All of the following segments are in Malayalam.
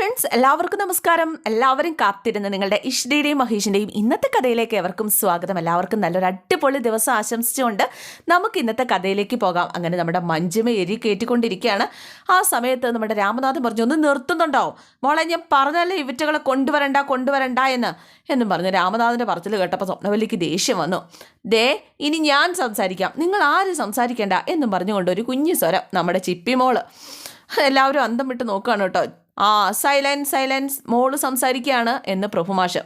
ഫ്രണ്ട്സ് എല്ലാവർക്കും നമസ്കാരം. എല്ലാവരും കാത്തിരുന്ന നിങ്ങളുടെ ഇഷ്ടിയുടെയും മഹേഷിന്റെയും ഇന്നത്തെ കഥയിലേക്ക് എവർക്കും സ്വാഗതം. എല്ലാവർക്കും നല്ലൊരു അടിപൊളി ദിവസം ആശംസിച്ചുകൊണ്ട് നമുക്ക് ഇന്നത്തെ കഥയിലേക്ക് പോകാം. അങ്ങനെ നമ്മുടെ മഞ്ജുമ എരി കയറ്റിക്കൊണ്ടിരിക്കുകയാണ് ആ സമയത്ത് നമ്മുടെ രാമനാഥൻ പറഞ്ഞു ഒന്ന് നിർത്തുന്നുണ്ടോ? മോളെ ഞാൻ പറഞ്ഞല്ലേ ഇവറ്റകളെ കൊണ്ടുവരണ്ട കൊണ്ടുവരണ്ട എന്ന്? എന്നും പറഞ്ഞു രാമനാഥന്റെ പറച്ചിൽ കേട്ടപ്പോൾ സ്വപ്നവല്ലിക്ക് ദേഷ്യം വന്നു. ദേ ഇനി ഞാൻ സംസാരിക്കാം. നിങ്ങൾ ആരും സംസാരിക്കേണ്ട എന്നും പറഞ്ഞുകൊണ്ട് ഒരു കുഞ്ഞു സ്വരം നമ്മുടെ ചിപ്പിമോൾ എല്ലാവരും അന്തം വിട്ട് നോക്കുകയാണ് കേട്ടോ. ആ സൈലൻസ് സൈലൻസ് മോൾ സംസാരിക്കുകയാണ് എന്ന് പ്രഭുമാഷ്.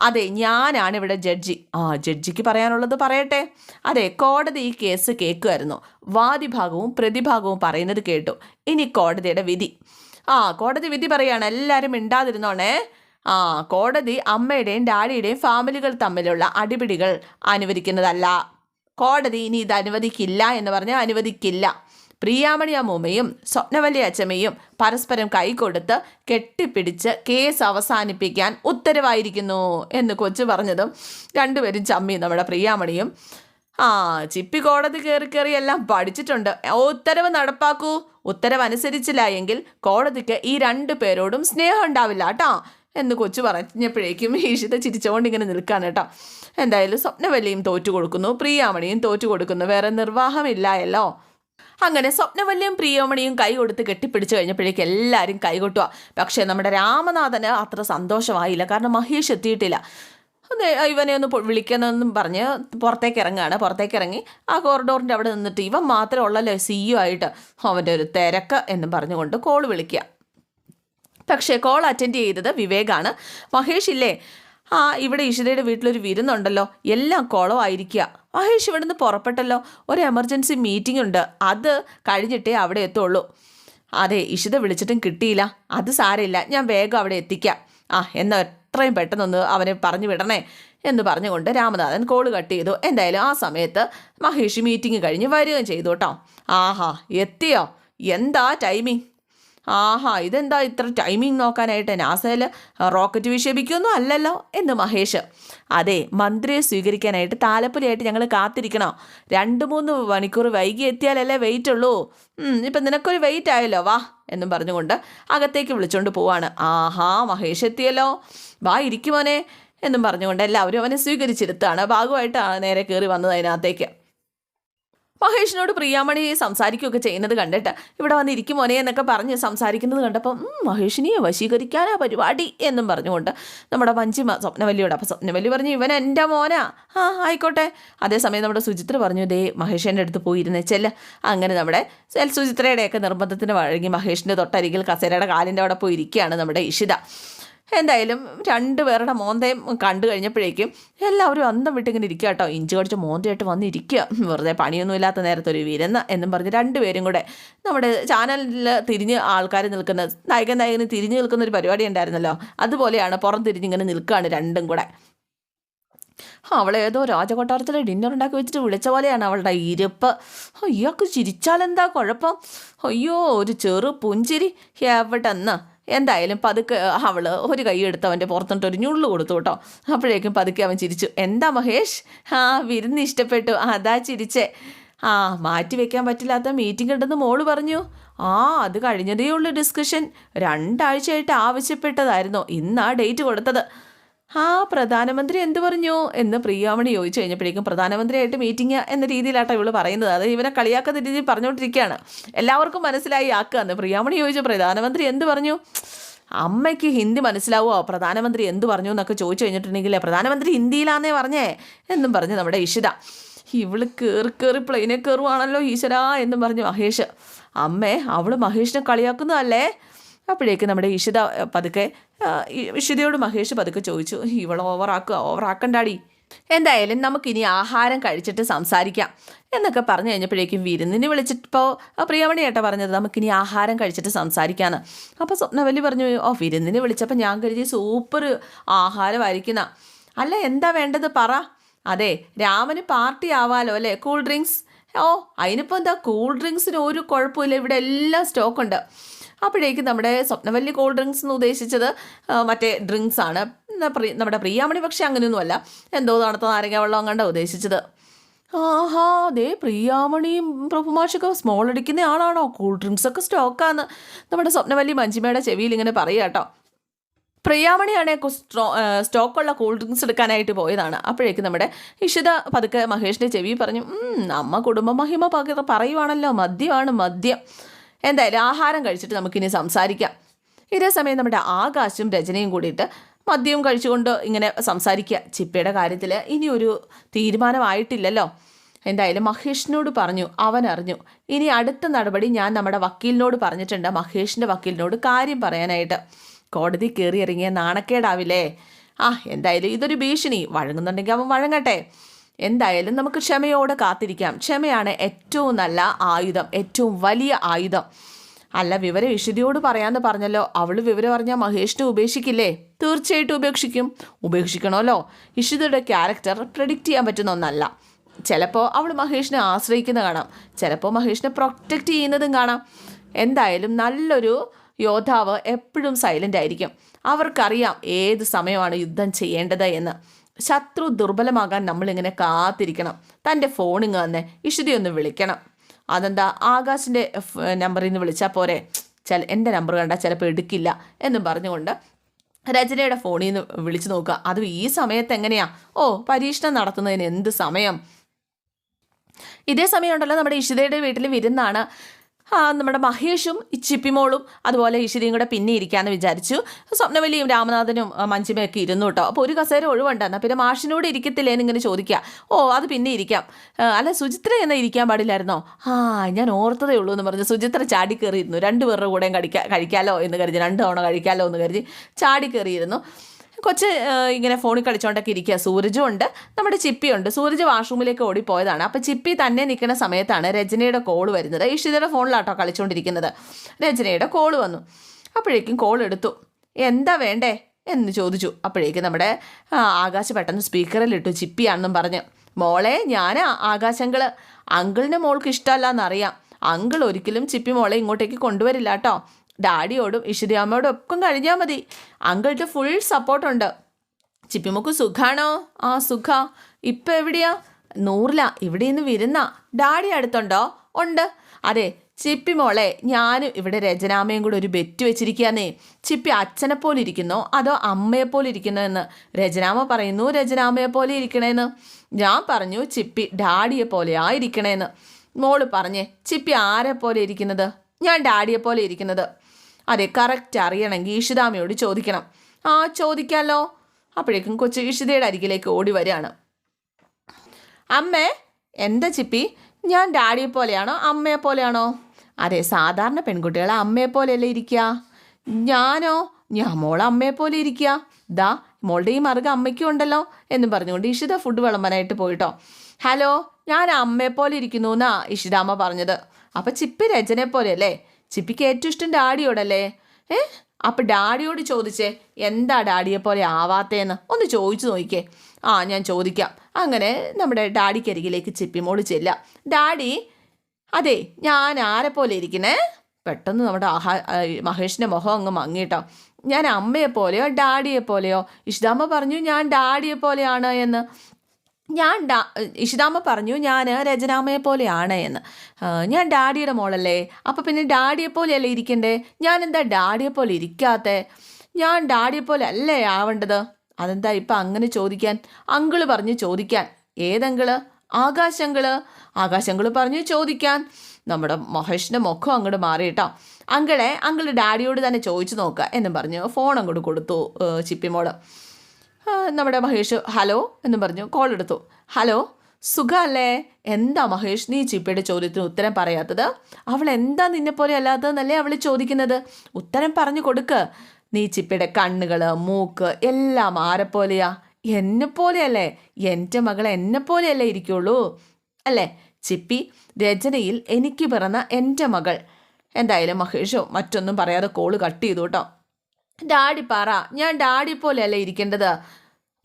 അതെ ഞാനാണ് ഇവിടെ ജഡ്ജി. ആ ജഡ്ജിക്ക് പറയാനുള്ളത് പറയട്ടെ. അതെ കോടതി ഈ കേസ് കേൾക്കുമായിരുന്നു വാദിഭാഗവും പ്രതിഭാഗവും പറയുന്നത് കേട്ടു. ഇനി കോടതിയുടെ വിധി. ആ കോടതി വിധി പറയാണ്. എല്ലാവരും മിണ്ടാതിരുന്നോണേ. ആ കോടതി അമ്മയുടെയും ഡാഡിയുടെയും ഫാമിലികൾ തമ്മിലുള്ള അടിപിടികൾ അനുവദിക്കുന്നതല്ല. കോടതി ഇനി ഇത് അനുവദിക്കില്ല എന്ന് പറഞ്ഞാൽ അനുവദിക്കില്ല. പ്രിയാമണി അമ്മൂമ്മയും സ്വപ്നവല്ലി അച്ചമ്മയും പരസ്പരം കൈകൊടുത്ത് കെട്ടിപ്പിടിച്ച് കേസ് അവസാനിപ്പിക്കാൻ ഉത്തരവായിരിക്കുന്നു എന്ന് കൊച്ചു പറഞ്ഞതും രണ്ടുപേരും ചമ്മി നമ്മുടെ പ്രിയാമണിയും ആ ചിപ്പി കോടതി കയറി കയറി എല്ലാം പഠിച്ചിട്ടുണ്ട്. ഉത്തരവ് നടപ്പാക്കൂ. ഉത്തരവ് അനുസരിച്ചില്ല എങ്കിൽ കോടതിക്ക് ഈ രണ്ടു പേരോടും സ്നേഹം ഉണ്ടാവില്ല കേട്ടോ. എന്ന് കൊച്ചു പറഞ്ഞപ്പോഴേക്കും ഈഷിത ചിരിച്ചുകൊണ്ട് ഇങ്ങനെ നിൽക്കാൻ കേട്ടോ. എന്തായാലും സ്വപ്നവല്ലിയും തോറ്റു കൊടുക്കുന്നു പ്രിയാമണിയും തോറ്റു കൊടുക്കുന്നു. വേറെ നിർവാഹമില്ലായല്ലോ. അങ്ങനെ സ്വപ്നവല്യം പ്രിയോമണിയും കൈ കൊടുത്ത് കെട്ടിപ്പിടിച്ചു കഴിഞ്ഞപ്പോഴേക്ക് എല്ലാവരും കൈകൊട്ടുക പക്ഷേ നമ്മുടെ രാമനാഥന് അത്ര സന്തോഷമായില്ല. കാരണം മഹേഷ് എത്തിയിട്ടില്ല. ഇവനെ ഒന്ന് വിളിക്കണമെന്നും പറഞ്ഞ് പുറത്തേക്ക് ഇറങ്ങുകയാണ്. പുറത്തേക്ക് ഇറങ്ങി ആ കോറിഡോറിന്റെ അവിടെ നിന്നിട്ട് ഇവൻ മാത്രമേ ഉള്ളല്ലോ സി യു ആയിട്ട്. അവന്റെ ഒരു തിരക്ക് എന്നും പറഞ്ഞുകൊണ്ട് കോൾ വിളിക്കുക. പക്ഷേ കോൾ അറ്റൻഡ് ചെയ്തത് വിവേകാണ്. മഹേഷ് ഇല്ലേ? ആ ഇവിടെ ഇഷിതയുടെ വീട്ടിലൊരു വിരുന്നുണ്ടല്ലോ. എല്ലാം കുളമായിരിക്കുക മഹേഷ് ഇവിടുന്ന് പുറപ്പെട്ടല്ലോ. ഒരു എമർജൻസി മീറ്റിംഗ് ഉണ്ട്. അത് കഴിഞ്ഞിട്ടേ അവിടെ എത്തുള്ളൂ. അതെ ഇഷിത വിളിച്ചിട്ടും കിട്ടിയില്ല. അത് സാരമില്ല. ഞാൻ വേഗം അവിടെ എത്തിക്കാം. ആ എന്നാൽ എത്രയും പെട്ടെന്നൊന്ന് അവനെ പറഞ്ഞു വിടണേ എന്ന് പറഞ്ഞുകൊണ്ട് രാമനാഥൻ കോൾ കട്ട് ചെയ്തു. എന്തായാലും ആ സമയത്ത് മഹേഷ് മീറ്റിംഗ് കഴിഞ്ഞ് വരികയും ചെയ്തു കേട്ടോ. ആഹാ എത്തിയോ? എന്താ ടൈമിങ് ആഹാ ഇതെന്താ ഇത്ര ടൈമിംഗ് നോക്കാനായിട്ട് നാസയിൽ റോക്കറ്റ് വിക്ഷേപിക്കുമെന്നും അല്ലല്ലോ എന്ന് മഹേഷ്. അതെ മന്ത്രിയെ സ്വീകരിക്കാനായിട്ട് താലപ്പൊലിയായിട്ട് ഞങ്ങൾ കാത്തിരിക്കണം. രണ്ട് മൂന്ന് മണിക്കൂർ വൈകി എത്തിയാലല്ലേ വെയിറ്റ് ഉള്ളൂ ഇപ്പം നിനക്കൊരു വെയിറ്റ് ആയല്ലോ വാ എന്നും പറഞ്ഞുകൊണ്ട് അകത്തേക്ക് വിളിച്ചുകൊണ്ട് പോവാണ്. ആഹാ മഹേഷ് എത്തിയല്ലോ. വാ ഇരിക്കുമോനെ എന്നും പറഞ്ഞുകൊണ്ട് എല്ലാവരും അവനെ സ്വീകരിച്ചിരുത്താണ്. ഭാഗമായിട്ടാണ് നേരെ കയറി വന്നത് അതിനകത്തേക്ക്. മഹേഷിനോട് പ്രിയാമണി സംസാരിക്കുകയൊക്കെ ചെയ്യുന്നത് കണ്ടിട്ട് ഇവിടെ വന്നിരിക്കും മോനെ എന്നൊക്കെ പറഞ്ഞ് സംസാരിക്കുന്നത് കണ്ടപ്പം "ഉം, മഹേഷിനെ വശീകരിക്കാനാ പരിപാടി എന്നും പറഞ്ഞുകൊണ്ട് നമ്മുടെ പഞ്ചിമ സ്വപ്നവല്ലിയോട് അപ്പം സ്വപ്നവല്ലി പറഞ്ഞു ഇവൻ എന്റെ മോനാ. ആ ആയിക്കോട്ടെ. അതേസമയം നമ്മുടെ സുചിത്ര പറഞ്ഞു ദേ മഹേഷിന്റെ അടുത്ത് പോയിരുന്നേ ചെല്ല. അങ്ങനെ നമ്മുടെ സെൽ സുചിത്രയുടെയൊക്കെ നിർബന്ധത്തിന് വഴങ്ങി മഹേഷിന്റെ തൊട്ടരികിൽ കസേരയുടെ കാലിന്റെ അവിടെ പോയി ഇരിക്കുകയാണ് നമ്മുടെ ഇഷിത. എന്തായാലും രണ്ടുപേരുടെ മോന്തയും കണ്ടു കഴിഞ്ഞപ്പോഴേക്കും എല്ലാവരും അന്തം വിട്ടിങ്ങനെ ഇരിക്കുക കേട്ടോ. ഇഞ്ചി കടിച്ച് മോന്തയായിട്ട് വന്നിരിക്കുക. വെറുതെ പണിയൊന്നുമില്ലാത്ത നേരത്തെ ഒരു വിരുന്ന എന്നും പറഞ്ഞ് രണ്ടുപേരും കൂടെ നമ്മുടെ ചാനലിൽ തിരിഞ്ഞ് ആൾക്കാർ നിൽക്കുന്ന നായകൻ നായകന് തിരിഞ്ഞ് നിൽക്കുന്ന ഒരു പരിപാടി ഉണ്ടായിരുന്നല്ലോ. അതുപോലെയാണ് പുറം തിരിഞ്ഞിങ്ങനെ നിൽക്കുകയാണ് രണ്ടും കൂടെ. അവളെ ഏതോ രാജകൊട്ടാരത്തിൽ ഡിന്നർ ഉണ്ടാക്കി വെച്ചിട്ട് വിളിച്ച പോലെയാണ് അവളുടെ ഇരിപ്പ്. അയ്യോക്ക് ചിരിച്ചാലെന്താ കുഴപ്പം? അയ്യോ ഒരു ചെറു പുഞ്ചിരി എവിടെന്ന്? എന്തായാലും പതുക്കെ അവൾ ഒരു കൈ എടുത്ത് അവന്റെ പുറത്തോട്ട് ഒരു ഞുള്ളു കൊടുത്തു കേട്ടോ. അപ്പോഴേക്കും പതുക്കെ അവൻ ചിരിച്ചു. എന്താ മഹേഷ്? ആ വിരുന്ന് ഇഷ്ടപ്പെട്ടു. അതാ ചിരിച്ചേ. ആ മാറ്റി വെക്കാൻ പറ്റില്ലാത്ത മീറ്റിംഗ് ഉണ്ടെന്ന് മോൾ പറഞ്ഞു. ആ അത് കഴിഞ്ഞതേ ഉള്ളൂ ഡിസ്കഷൻ. രണ്ടാഴ്ചയായിട്ട് ആവശ്യപ്പെട്ടതായിരുന്നു. ഇന്നാ ഡേറ്റ് കൊടുത്തത്. ആ പ്രധാനമന്ത്രി എന്ത് പറഞ്ഞു? എന്ന് പ്രിയാമണി ചോദിച്ചു കഴിഞ്ഞപ്പോഴേക്കും പ്രധാനമന്ത്രിയായിട്ട് മീറ്റിംഗ് എന്ന രീതിയിലാട്ടോ ഇവൾ പറയുന്നത്. അത് ഇവനെ കളിയാക്കുന്ന രീതിയിൽ പറഞ്ഞുകൊണ്ടിരിക്കുകയാണ്. എല്ലാവർക്കും മനസ്സിലായി ആക്കുക എന്ന് പ്രിയാമണി ചോദിച്ചു. പ്രധാനമന്ത്രി എന്ത് പറഞ്ഞു? അമ്മയ്ക്ക് ഹിന്ദി മനസ്സിലാവുമോ പ്രധാനമന്ത്രി എന്ത് പറഞ്ഞു എന്നൊക്കെ ചോദിച്ചു കഴിഞ്ഞിട്ടുണ്ടെങ്കിൽ പ്രധാനമന്ത്രി ഹിന്ദിയിലാന്നേ പറഞ്ഞേ എന്നും പറഞ്ഞു നമ്മുടെ ഇഷിത. ഇവൾ കയറി കയറി പ്ലെയിനെ കയറുവാണല്ലോ ഈശ്വരാ എന്നും പറഞ്ഞു മഹേഷ്. അമ്മേ അവൾ മഹേഷിനെ കളിയാക്കുന്നതല്ലേ? അപ്പോഴേക്ക് നമ്മുടെ ഇഷിത പതുക്കെ ഇഷിതയോട് മഹേഷ് പതുക്കെ ചോദിച്ചു ഇവൾ ഓവറാക്കുക ഓവറാക്കണ്ടാടി എന്തായാലും നമുക്കിനി ആഹാരം കഴിച്ചിട്ട് സംസാരിക്കാം. എന്നൊക്കെ പറഞ്ഞു കഴിഞ്ഞപ്പോഴേക്കും വിരുന്നിന് വിളിച്ചിട്ടിപ്പോൾ പ്രിയമണി ഏട്ട പറഞ്ഞത് നമുക്കിനി ആഹാരം കഴിച്ചിട്ട് സംസാരിക്കാന്ന്. അപ്പോൾ സ്വപ്നവല്ലി പറഞ്ഞു ഓ വിരുന്നിന് വിളിച്ചപ്പോൾ ഞാൻ കരുതി സൂപ്പർ ആഹാരമായിരിക്കുന്ന. അല്ല എന്താ വേണ്ടത് പറ. അതെ രാമന് പാർട്ടി ആവാലോ അല്ലേ? കൂൾ ഡ്രിങ്ക്സ് ഓ അതിനിപ്പോൾ എന്താ? കൂൾ ഡ്രിങ്ക്സിന് ഒരു കുഴപ്പമില്ല. ഇവിടെ എല്ലാം സ്റ്റോക്കുണ്ട് അപ്പോഴേക്കും നമ്മുടെ സ്വപ്നവല്ലി കൂൾ ഡ്രിങ്ക്സ് എന്ന് ഉദ്ദേശിച്ചത് മറ്റേ ഡ്രിങ്ക്സ് ആണ്. നമ്മുടെ പ്രിയാമണി പക്ഷേ അങ്ങനെയൊന്നുമല്ല എന്തോ തണുത്ത നാരങ്ങ വെള്ളം കണ്ട ഉദ്ദേശിച്ചത്. ആഹാ ദേ പ്രിയാമണിയും പ്രഭുമാഷൊക്കെ സ്മോൾ അടിക്കുന്ന ആളാണോ? കൂൾ ഡ്രിങ്ക്സ് ഒക്കെ സ്റ്റോക്കാന്ന് നമ്മുടെ സ്വപ്നവല്ലി മഞ്ജിമയുടെ ചെവിയിൽ ഇങ്ങനെ പറയുക കേട്ടോ. പ്രിയാമണിയാണ് സ്ട്രോ സ്റ്റോക്കുള്ള കൂൾ ഡ്രിങ്ക്സ് എടുക്കാനായിട്ട് പോയതാണ്. അപ്പോഴേക്ക് നമ്മുടെ ഇഷിത പതുക്കെ മഹേഷിന്റെ ചെവി പറഞ്ഞു നമ്മ കുടുംബ മഹിമ പകർ പറയുവാണല്ലോ മദ്യമാണ് മദ്യം. എന്തായാലും ആഹാരം കഴിച്ചിട്ട് നമുക്കിനി സംസാരിക്കാം. ഇതേ സമയം നമ്മുടെ ആകാശും രചനയും കൂടിയിട്ട് മദ്യവും കഴിച്ചുകൊണ്ട് ഇങ്ങനെ സംസാരിക്കുക. ചിപ്പയുടെ കാര്യത്തിൽ ഇനി ഒരു തീരുമാനമായിട്ടില്ലല്ലോ. എന്തായാലും മഹേഷിനോട് പറഞ്ഞു അവൻ അറിഞ്ഞു. ഇനി അടുത്ത നടപടി ഞാൻ നമ്മുടെ വക്കീലിനോട് പറഞ്ഞിട്ടുണ്ട്. മഹേഷിന്റെ വക്കീലിനോട് കാര്യം പറയാനായിട്ട്. കോടതി കയറി ഇറങ്ങിയ നാണക്കേടാവില്ലേ? ആ എന്തായാലും ഇതൊരു ഭീഷണി. വഴങ്ങുന്നുണ്ടെങ്കിൽ അവൻ വഴങ്ങട്ടെ. എന്തായാലും നമുക്ക് ക്ഷമയോടെ കാത്തിരിക്കാം. ക്ഷമയാണ് ഏറ്റവും നല്ല ആയുധം ഏറ്റവും വലിയ ആയുധം. അല്ല വിവരം ഇഷിതയോട് പറയാമെന്ന് പറഞ്ഞല്ലോ. അവൾ വിവരം അറിഞ്ഞാൽ മഹേഷിനെ ഉപേക്ഷിക്കില്ലേ? തീർച്ചയായിട്ടും ഉപേക്ഷിക്കും. ഉപേക്ഷിക്കണമല്ലോ. ഇഷിതയുടെ ക്യാരക്ടർ പ്രെഡിക്റ്റ് ചെയ്യാൻ പറ്റുന്ന ഒന്നല്ല. ചിലപ്പോൾ അവൾ മഹേഷിനെ ആശ്രയിക്കുന്ന കാണാം. ചിലപ്പോൾ മഹേഷിനെ പ്രൊട്ടക്റ്റ് ചെയ്യുന്നതും കാണാം. എന്തായാലും നല്ലൊരു യോദ്ധാവ് എപ്പോഴും സൈലന്റ് ആയിരിക്കും. അവർക്കറിയാം ഏത് സമയമാണ് യുദ്ധം ചെയ്യേണ്ടത് എന്ന്. ശത്രു ദുർബലമാകാൻ നമ്മളിങ്ങനെ കാത്തിരിക്കണം. തന്റെ ഫോണിങ് തന്നെ ഇഷിതി ഒന്ന് വിളിക്കണം. അതെന്താ? ആകാശിന്റെ നമ്പറിൽ നിന്ന് വിളിച്ചാൽ പോരെ. ചില എന്റെ നമ്പർ കണ്ടാൽ ചിലപ്പോൾ എടുക്കില്ല എന്നും പറഞ്ഞുകൊണ്ട് രചനയുടെ ഫോണിൽ നിന്ന് വിളിച്ചു നോക്കുക. അതും ഈ സമയത്ത് എങ്ങനെയാ? ഓ പരീക്ഷണം നടത്തുന്നതിന് എന്ത് സമയം? ഇതേ സമയമുണ്ടല്ലോ നമ്മുടെ ഇഷിതയുടെ വീട്ടിൽ വിരുന്നാണ്. നമ്മുടെ മഹേഷും ചിപ്പിമോളും അതുപോലെ ഇഷിതയും കൂടെ പിന്നെ ഇരിക്കാമെന്ന് വിചാരിച്ചു. സ്വപ്നവലിയും രാമനാഥനും ആ, മഞ്ജിമയൊക്കെ ഇരുന്നു കേട്ടോ. അപ്പോൾ ഒരു കസേര ഒഴിവുണ്ടെന്ന് പിന്നെ മാഷിനോട് ഇരിക്കത്തില്ലേ ഇങ്ങനെ ചോദിക്കുക. ഓ അത് പിന്നെ ഇരിക്കാം. അല്ല സുചിത്ര എന്നാ ഇരിക്കാൻ പാടില്ലായിരുന്നോ? ആ ഞാൻ ഓർത്തതേ ഉള്ളൂ എന്ന് പറഞ്ഞ് സുചിത്ര ചാടി കയറിയിരുന്നു. രണ്ടുപേരുടെ കൂടെയും കഴിക്കാ കഴിക്കാലോ എന്ന് കരുതി. രണ്ട് തവണ കഴിക്കാലോ എന്ന് കരുതി ചാടി കയറിയിരുന്നു. കൊച്ച് ഇങ്ങനെ ഫോണിൽ കളിച്ചോണ്ടൊക്കെ ഇരിക്കുക സൂരജും ഉണ്ട് നമ്മുടെ ചിപ്പിയുണ്ട് സൂരജ് വാഷ്റൂമിലേക്ക് ഓടിപ്പോയതാണ്. അപ്പോൾ ചിപ്പി തന്നെ നിൽക്കുന്ന സമയത്താണ് രജനയുടെ കോൾ വരുന്നത്. ഇഷിതയുടെ ഫോണിലാട്ടോ കളിച്ചുകൊണ്ടിരിക്കുന്നത് രജനയുടെ കോൾ വന്നു. അപ്പോഴേക്കും കോൾ എടുത്തു. എന്താ വേണ്ടേ? എന്ന് ചോദിച്ചു. അപ്പോഴേക്കും നമ്മുടെ ആകാശ് പെട്ടെന്ന് സ്പീക്കറിലിട്ടു. ചിപ്പിയാണെന്നും പറഞ്ഞ്. മോളെ ഞാൻ ആകാശങ്കൾ. അങ്കിളിന്റെ മോൾക്ക് ഇഷ്ടമല്ല എന്നറിയാം അങ്കിൾ ഒരിക്കലും ചിപ്പി മോളെ ഇങ്ങോട്ടേക്ക് കൊണ്ടുവരില്ല കേട്ടോ ഡാഡിയോടും ഇഷിതയാമ്മയോടും ഒക്കെ കഴിഞ്ഞാൽ മതി. അങ്കിൾക്ക് ഫുൾ സപ്പോർട്ടുണ്ട് ചിപ്പിമുക്ക് സുഖാണോ? ആ സുഖ. ഇപ്പം എവിടെയാ? നൂറില. ഇവിടെ നിന്ന് വിരുന്ന. ഡാഡി അടുത്തുണ്ടോ? ഉണ്ട്. അതെ ചിപ്പി മോളെ ഞാനും ഇവിടെ രചനാമയും കൂടെ ഒരു ബെറ്റ് വെച്ചിരിക്കുകയെന്നേ. ചിപ്പി അച്ഛനെ പോലെ ഇരിക്കുന്നോ? അതോ അമ്മയെ പോലെ ഇരിക്കുന്നോ എന്ന് രചനാമ പറയുന്നു രചനാമയെ പോലെ ഇരിക്കണേന്ന്. ഞാൻ പറഞ്ഞു ചിപ്പി ഡാഡിയെ പോലെയാ ഇരിക്കണേന്ന്. മോൾ പറഞ്ഞേ ചിപ്പി ആരെ പോലെ ഇരിക്കുന്നത്? ഞാൻ ഡാഡിയെ പോലെ ഇരിക്കുന്നത്. അതെ കറക്റ്റ് അറിയണമെങ്കിൽ ഈഷിതാമയോട് ചോദിക്കണം. ആ ചോദിക്കാമല്ലോ അപ്പോഴേക്കും കൊച്ചു ഈഷിതയുടെ അരികിലേക്ക് ഓടി വരികയാണ്. അമ്മേ എന്താ ചിപ്പി? ഞാൻ ഡാഡിയെ പോലെയാണോ? അമ്മയെ പോലെയാണോ? അതെ സാധാരണ പെൺകുട്ടികളെ അമ്മയെ പോലെയല്ലേ ഇരിക്കുക. ഞാനോ? ഞാൻ മോളെ അമ്മയെ പോലെ ഇരിക്കുക. ദാ മോളുടെ ഈ മറുക അമ്മയ്ക്കും ഉണ്ടല്ലോ എന്ന് പറഞ്ഞുകൊണ്ട് ഇഷിത ഫുഡ് വിളമ്പാനായിട്ട് പോയിട്ടോ. ഹലോ ഞാൻ അമ്മയെ പോലെ ഇരിക്കുന്നു എന്നാ ഇഷിതാമ്മ പറഞ്ഞത്. അപ്പം ചിപ്പി രജനെ പോലെ അല്ലേ ചിപ്പിക്ക് ഏറ്റവും ഇഷ്ടം ഡാഡിയോടല്ലേ? ഏ? അപ്പം ഡാഡിയോട് ചോദിച്ചേ എന്താ ഡാഡിയെ പോലെ ആവാത്തേന്ന്? ഒന്ന് ചോദിച്ചു നോക്കിക്കേ. ആ ഞാൻ ചോദിക്കാം. അങ്ങനെ നമ്മുടെ ഡാഡിക്കരികിലേക്ക് ചിപ്പിമോൾ ചെല്ലാം ഡാഡി അതെ ഞാൻ ആരെ പോലെ ഇരിക്കണേ? പെട്ടെന്ന് നമ്മുടെ ആഹാ മഹേഷിന്റെ മുഖം അങ്ങ് മങ്ങിട്ടോ ഞാൻ അമ്മയെ പോലെയോ ഡാഡിയെ പോലെയോ? ഇഷ്ടാമ്മ പറഞ്ഞു ഞാൻ ഡാഡിയെ പോലെയാണ് എന്ന്. ഞാൻ ഡാ ഇഷിതാമ്മ പറഞ്ഞു ഞാൻ രചനാമ്മയെ പോലെയാണ് എന്ന്. ഞാൻ ഡാഡിയുടെ മോളല്ലേ? അപ്പോൾ പിന്നെ ഡാഡിയെ പോലെയല്ലേ ഇരിക്കണ്ടേ? ഞാൻ എന്താ ഡാഡിയെ പോലെ ഇരിക്കാത്തെ? ഞാൻ ഡാഡിയെ പോലെ അല്ലേ ആവേണ്ടത്? അതെന്താ ഇപ്പം അങ്ങനെ ചോദിക്കാൻ? അങ്കിൾ പറഞ്ഞു ചോദിക്കാൻ. ഏതെങ്കിൾ? ആകാശങ്കിൾ? ആകാശങ്കിൾ പറഞ്ഞു ചോദിക്കാൻ. നമ്മുടെ മഹേഷിന്റെ മുഖം അങ്ങോട്ട് മാറിയിട്ടോ. അങ്കിളെ അങ്കിൾ ഡാഡിയോട് തന്നെ ചോദിച്ചു നോക്കുക എന്നും പറഞ്ഞു ഫോൺ അങ്ങോട്ട് കൊടുത്തു ചിപ്പിമോൾ. നമ്മുടെ മഹേഷ് ഹലോ എന്നും പറഞ്ഞു കോൾ എടുത്തു. ഹലോ സുഖമല്ലേ എന്താ മഹേഷ് നീ ചിപ്പയുടെ ചോദ്യത്തിന് ഉത്തരം പറയാത്തത്? അവൾ എന്താ നിന്നെ പോലെ അല്ലാത്തതെന്നല്ലേ അവൾ ചോദിക്കുന്നത്? ഉത്തരം പറഞ്ഞു കൊടുക്ക്. നീ ചിപ്പയുടെ കണ്ണുകൾ മൂക്ക് എല്ലാം ആരെപ്പോലെയാ? എന്നെ പോലെയല്ലേ? എന്റെ മകൾ എന്നെ പോലെയല്ലേ ഇരിക്കുള്ളൂ? അല്ലേ? ചിപ്പി രചനയിൽ എനിക്ക് പിറന്ന എന്റെ മകൾ. എന്തായാലും മഹേഷോ മറ്റൊന്നും പറയാതെ കോൾ കട്ട് ചെയ്തു കേട്ടോ. ഡാഡി പറ ഞാൻ ഡാഡി പോലെയല്ലേ ഇരിക്കേണ്ടത്?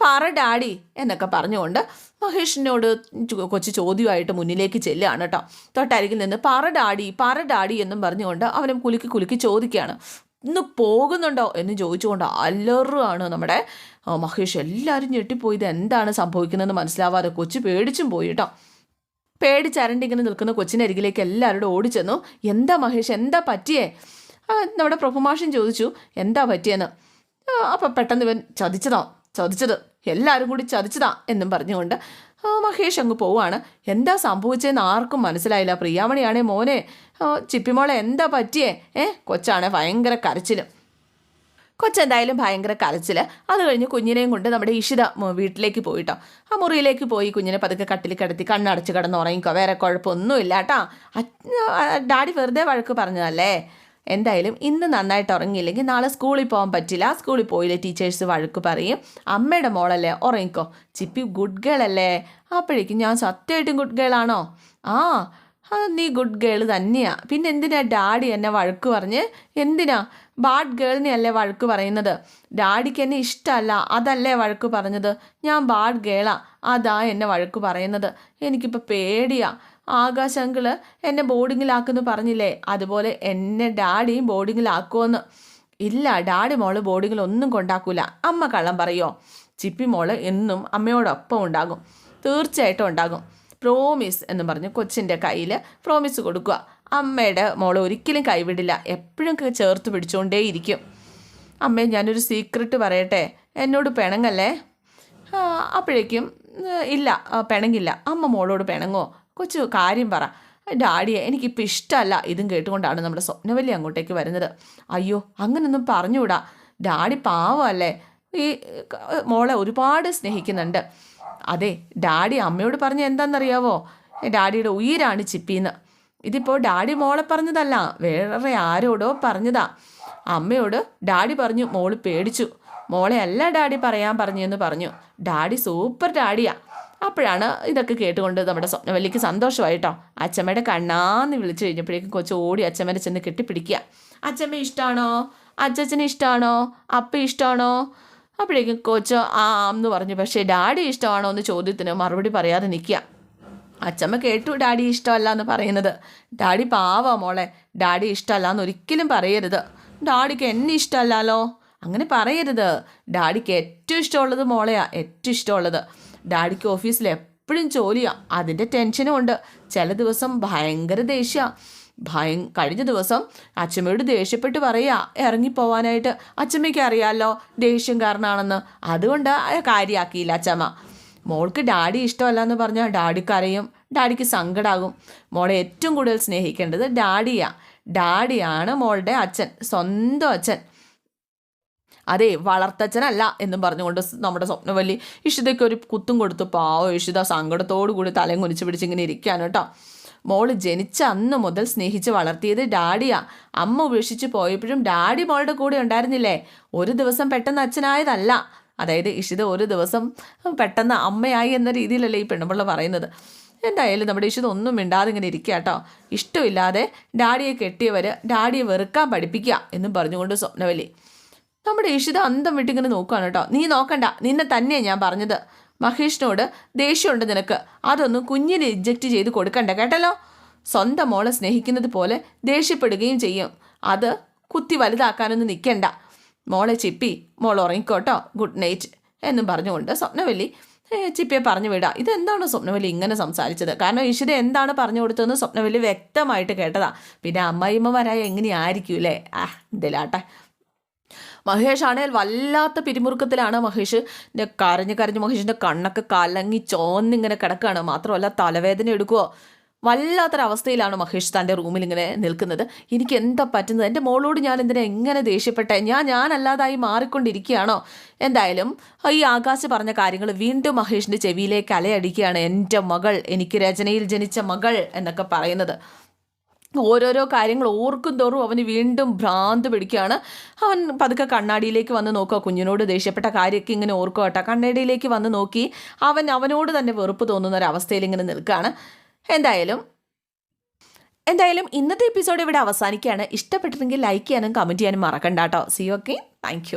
പറ ഡാഡി എന്നൊക്കെ പറഞ്ഞുകൊണ്ട് മഹേഷിനോട് കൊച്ചു ചോദ്യമായിട്ട് മുന്നിലേക്ക് ചെല്ലുകയാണ് കേട്ടോ. തൊട്ടരികിൽ നിന്ന് പറ ഡാഡി പറ ഡാഡി എന്നും പറഞ്ഞുകൊണ്ട് അവനും കുലുക്കി കുലുക്കി ചോദിക്കുകയാണ്. ഇന്ന് പോകുന്നുണ്ടോ എന്ന് ചോദിച്ചുകൊണ്ട് അലറുകയാണ് നമ്മുടെ മഹേഷ്. എല്ലാവരും ഞെട്ടിപ്പോയി. ഇത് എന്താണ് സംഭവിക്കുന്നതെന്ന് മനസ്സിലാവാതെ കൊച്ചു പേടിച്ചും പോയി കേട്ടോ. പേടിച്ചരണ്ടിങ്ങനെ നിൽക്കുന്ന കൊച്ചിന്റെ അരികിലേക്ക് എല്ലാവരോടും ഓടിച്ചെന്നു. എന്താ മഹേഷ്? എന്താ പറ്റിയേ? നമ്മുടെ പ്രഭുമാഷൻ ചോദിച്ചു എന്താ പറ്റിയെന്ന്? അപ്പം പെട്ടെന്ന് ഇവൻ ചതിച്ചതാ ചതിച്ചത്. എല്ലാവരും കൂടി ചതിച്ചതാ എന്നും പറഞ്ഞുകൊണ്ട് മഹേഷ് അങ്ങ് പോവാണ്. എന്താ സംഭവിച്ചതെന്ന് ആർക്കും മനസ്സിലായില്ല. പ്രിയാമണിയാണേ മോനെ. ചിപ്പിമോളെ എന്താ പറ്റിയേ? ഏ കൊച്ചാണേ ഭയങ്കര കരച്ചിലും. കൊച്ചെന്തായാലും ഭയങ്കര കരച്ചിൽ അത് കഴിഞ്ഞ് കുഞ്ഞിനെയും കൊണ്ട് നമ്മുടെ ഇഷിത വീട്ടിലേക്ക് പോയിട്ടോ. ആ മുറിയിലേക്ക് പോയി കുഞ്ഞിനെ പതുക്കെ കട്ടിൽ കിടത്തി കണ്ണടച്ച് കിടന്ന് ഉറങ്ങിക്കോ. വേറെ കുഴപ്പമൊന്നുമില്ല കേട്ടോ ഡാഡി വെറുതെ വഴക്ക് പറഞ്ഞതല്ലേ? എന്തായാലും ഇന്ന് നന്നായിട്ട് ഉറങ്ങിയില്ലെങ്കിൽ നാളെ സ്കൂളിൽ പോകാൻ പറ്റില്ല. സ്കൂളിൽ പോയില്ലേ ടീച്ചേഴ്സ് വഴക്ക് പറയും. അമ്മയുടെ മോളല്ലേ ഉറങ്ങിക്കോ. ചിപ്പി ഗുഡ് ഗേൾ അല്ലേ? അപ്പോഴേക്കും ഞാൻ സത്യമായിട്ടും ഗുഡ് ഗേൾ ആണോ? ആ നീ ഗുഡ് ഗേൾ തന്നെയാ. പിന്നെ എന്തിനാ ഡാഡി എന്നെ വഴക്ക് പറഞ്ഞ്? എന്തിനാ? ബാഡ് ഗേളിനെ അല്ലേ വഴക്ക് പറയുന്നത്? ഡാഡിക്ക് എന്നെ ഇഷ്ടമല്ല അതല്ലേ വഴക്ക് പറഞ്ഞത്? ഞാൻ ബാഡ് ഗേളാ അതാ എന്നെ വഴക്ക് പറയുന്നത്. എനിക്കിപ്പോൾ പേടിയാ. ആകാശ് അങ്കിൾ എന്നെ ബോർഡിങ്ങിലാക്കുമെന്ന് പറഞ്ഞില്ലേ? അതുപോലെ എന്നെ ഡാഡിയും ബോർഡിങ്ങിലാക്കുമെന്ന് ഇല്ല ഡാഡി മോൾ ബോർഡിങ്ങിലൊന്നും കൊണ്ടാക്കൂല. അമ്മ കള്ളം പറയോ? ചിപ്പി മോൾ എന്നും അമ്മയോടൊപ്പം ഉണ്ടാകും. തീർച്ചയായിട്ടും ഉണ്ടാകും. പ്രോമിസ് എന്ന് പറഞ്ഞ് കൊച്ചിന്റെ കയ്യിൽ പ്രോമിസ് കൊടുക്കുക. അമ്മയുടെ മോൾ ഒരിക്കലും കൈവിടില്ല. എപ്പോഴും ചേർത്ത് പിടിച്ചുകൊണ്ടേയിരിക്കും അമ്മേ ഞാനൊരു സീക്രട്ട് പറയട്ടെ? എന്നോട് പിണങ്ങല്ലേ? അപ്പോഴേക്കും ഇല്ല പിണങ്ങില്ല. അമ്മ മോളോട് പിണങ്ങോ കൊച്ചു കാര്യം പറ. ഡാഡിയെ എനിക്കിപ്പോൾ ഇഷ്ടമല്ല ഇതും കേട്ടുകൊണ്ടാണ് നമ്മുടെ സ്വപ്നവല്ലി അങ്ങോട്ടേക്ക് വരുന്നത്. അയ്യോ അങ്ങനൊന്നും പറഞ്ഞുകൂടാ. ഡാഡി പാവമല്ലേ? ഈ മോളെ ഒരുപാട് സ്നേഹിക്കുന്നുണ്ട്. അതെ ഡാഡി അമ്മയോട് പറഞ്ഞ എന്താണെന്നറിയാവോ ഡാഡിയുടെ ഉയിരാണ് ചിപ്പിന്ന്. ഇതിപ്പോൾ ഡാഡി മോളെ പറഞ്ഞതല്ല വേറെ ആരോടോ പറഞ്ഞതാ. അമ്മയോട് ഡാഡി പറഞ്ഞു മോൾ പേടിച്ചു. മോളെ അല്ല ഡാഡി പറയാൻ പറഞ്ഞു എന്ന് പറഞ്ഞു. ഡാഡി സൂപ്പർ ഡാഡിയാ. അപ്പോഴാണ് ഇതൊക്കെ കേട്ടുകൊണ്ട് നമ്മുടെ സ്വപ്നവല്ലിക്ക് സന്തോഷമായിട്ടോ. അച്ഛമ്മയുടെ കണ്ണാന്ന് വിളിച്ചു കഴിഞ്ഞപ്പോഴേക്കും കൊച്ചു ഓടി അച്ഛമ്മേനെ ചെന്ന് കെട്ടിപ്പിടിക്കുക. അച്ഛമ്മ ഇഷ്ടമാണോ അച്ഛച്ചനെ ഇഷ്ടമാണോ അപ്പ ഇഷ്ടമാണോ അപ്പോഴേക്കും കൊച്ചു ആ എന്ന് പറഞ്ഞു. പക്ഷേ ഡാഡി ഇഷ്ടമാണോ എന്ന് ചോദ്യത്തിന് മറുപടി പറയാതെ നിൽക്കുക. അച്ഛമ്മ കേട്ടു ഡാഡി ഇഷ്ടമല്ല എന്ന് പറയുന്നത്. ഡാഡി പാവാ മോളെ. ഡാഡി ഇഷ്ടമല്ല എന്ന് ഒരിക്കലും പറയരുത്. ഡാഡിക്ക് എന്നെ ഇഷ്ടമല്ലല്ലോ അങ്ങനെ പറയരുത്. ഡാഡിക്ക് ഏറ്റവും ഇഷ്ടമുള്ളത് മോളെയാ. ഏറ്റവും ഇഷ്ടമുള്ളത്. ഡാഡിക്ക് ഓഫീസിൽ എപ്പോഴും ജോലിയാ. അതിന്റെ ടെൻഷനും ഉണ്ട്. ചില ദിവസം ഭയങ്കര ദേഷ്യമാണ് ഭയം കഴിഞ്ഞ ദിവസം അച്ഛമ്മയോട് ദേഷ്യപ്പെട്ട് പറയുക ഇറങ്ങിപ്പോവാനായിട്ട് അച്ഛമ്മയ്ക്ക് അറിയാമല്ലോ ദേഷ്യം കാരണമാണെന്ന് അതുകൊണ്ട് കാര്യമാക്കിയില്ല അച്ഛമ്മ. മോൾക്ക് ഡാഡി ഇഷ്ടമല്ല എന്ന് പറഞ്ഞാൽ ഡാഡിക്ക് അറിയും ഡാഡിക്ക് സങ്കടാകും. മോളെ ഏറ്റവും കൂടുതൽ സ്നേഹിക്കേണ്ടത് ഡാഡിയാണ് ഡാഡിയാണ് മോളുടെ അച്ഛൻ. സ്വന്തം അച്ഛൻ. അതെ വളർത്തച്ഛനല്ല എന്നും പറഞ്ഞുകൊണ്ട് നമ്മുടെ സ്വപ്നവല്ലി ഇഷിതയ്ക്ക് ഒരു കുത്തും കൊടുത്തു. പാവോ ഇഷിത സങ്കടത്തോടു കൂടി തലയും കുനിച്ച് പിടിച്ച് ഇങ്ങനെ ഇരിക്കുകയാണ് കേട്ടോ. മോൾ ജനിച്ച അന്ന് മുതൽ സ്നേഹിച്ച് വളർത്തിയത് ഡാഡിയാ. അമ്മ ഉപേക്ഷിച്ച് പോയപ്പോഴും ഡാഡി മോളുടെ കൂടെ ഉണ്ടായിരുന്നില്ലേ? ഒരു ദിവസം പെട്ടെന്ന് അച്ഛനായതല്ല. അതായത് ഇഷിത ഒരു ദിവസം പെട്ടെന്ന് അമ്മയായി എന്ന രീതിയിലല്ലേ ഈ പെണ്ണുപിള്ള പറയുന്നത്. എന്തായാലും നമ്മുടെ ഇഷിത ഒന്നും മിണ്ടാതെ ഇങ്ങനെ ഇരിക്കുക കേട്ടോ. ഇഷ്ടമില്ലാതെ ഡാഡിയെ കെട്ടിയവർ ഡാഡിയെ വെറുക്കാൻ പഠിപ്പിക്കുക എന്നും പറഞ്ഞുകൊണ്ട് സ്വപ്നവല്ലി. നമ്മുടെ ഇഷിത അന്തം വിട്ടിങ്ങനെ നോക്കുകയാണ് കേട്ടോ. നീ നോക്കണ്ട. നിന്നെ തന്നെയാണ് ഞാൻ പറഞ്ഞത്. മഹേഷിനോട് ദേഷ്യമുണ്ട് നിനക്ക്. അതൊന്നും കുഞ്ഞിനെ ഇജക്റ്റ് ചെയ്ത് കൊടുക്കണ്ട. കേട്ടല്ലോ? സ്വന്തം മോളെ സ്നേഹിക്കുന്നത് പോലെ ദേഷ്യപ്പെടുകയും ചെയ്യും. അത് കുത്തി വലുതാക്കാനൊന്നും നിൽക്കണ്ട മോളെ ചിപ്പി മോൾ ഉറങ്ങിക്കോട്ടോ. Good night. എന്നും പറഞ്ഞുകൊണ്ട് സ്വപ്നവല്ലി ചിപ്പിയെ പറഞ്ഞു വിടാം. ഇതെന്താണ് സ്വപ്നവല്ലി ഇങ്ങനെ സംസാരിച്ചത്? കാരണം ഈശ്വര എന്താണ് പറഞ്ഞു കൊടുത്തതെന്ന് സ്വപ്നവല്ലി വ്യക്തമായിട്ട് കേട്ടതാ. പിന്നെ അമ്മായിമ്മമാരായ എങ്ങനെയായിരിക്കും അല്ലേ ആ എന്തിലാട്ടെ മഹേഷ് ആണെങ്കിൽ വല്ലാത്ത പിരിമുറുക്കത്തിലാണ് മഹേഷ്. കരഞ്ഞ് കരഞ്ഞ് മഹേഷിന്റെ കണ്ണൊക്കെ കലങ്ങി ചോന്നിങ്ങനെ കിടക്കുകയാണ് മാത്രമല്ല തലവേദന എടുക്കുവോ? വല്ലാത്തൊരവസ്ഥയിലാണ് മഹേഷ് തന്റെ റൂമിൽ ഇങ്ങനെ നിൽക്കുന്നത്. എനിക്ക് എന്താ പറ്റുന്നത്? എന്റെ മോളോട് ഞാൻ എന്തിനാ എങ്ങനെ ദേഷ്യപ്പെട്ടെ? ഞാൻ ഞാനല്ലാതായി മാറിക്കൊണ്ടിരിക്കുകയാണോ? എന്തായാലും ഈ ആകാശ് പറഞ്ഞ കാര്യങ്ങൾ വീണ്ടും മഹേഷിന്റെ ചെവിയിലേക്ക് അലയടിക്കുകയാണ്. എന്റെ മകൾ എനിക്ക് രചനയിൽ ജനിച്ച മകൾ എന്നൊക്കെ പറയുന്നത്. ഓരോരോ കാര്യങ്ങൾ ഓർക്കും തോറും അവന് വീണ്ടും ഭ്രാന്ത് പിടിക്കുകയാണ്. അവൻ പതുക്കെ കണ്ണാടിയിലേക്ക് വന്ന് നോക്കുക. കുഞ്ഞിനോട് ദേഷ്യപ്പെട്ട കാര്യമൊക്കെ ഇങ്ങനെ ഓർക്കുക കേട്ടോ. കണ്ണാടിയിലേക്ക് വന്ന് നോക്കി അവൻ അവനോട് തന്നെ വെറുപ്പ് തോന്നുന്ന ഒരവസ്ഥയിൽ ഇങ്ങനെ നിൽക്കുകയാണ്. എന്തായാലും എന്തായാലും ഇന്നത്തെ എപ്പിസോഡ് ഇവിടെ അവസാനിക്കുകയാണ്. ഇഷ്ടപ്പെട്ടിട്ടുണ്ടെങ്കിൽ ലൈക്ക് ചെയ്യാനും കമന്റ് ചെയ്യാനും മറക്കണ്ട കേട്ടോ. C okay thank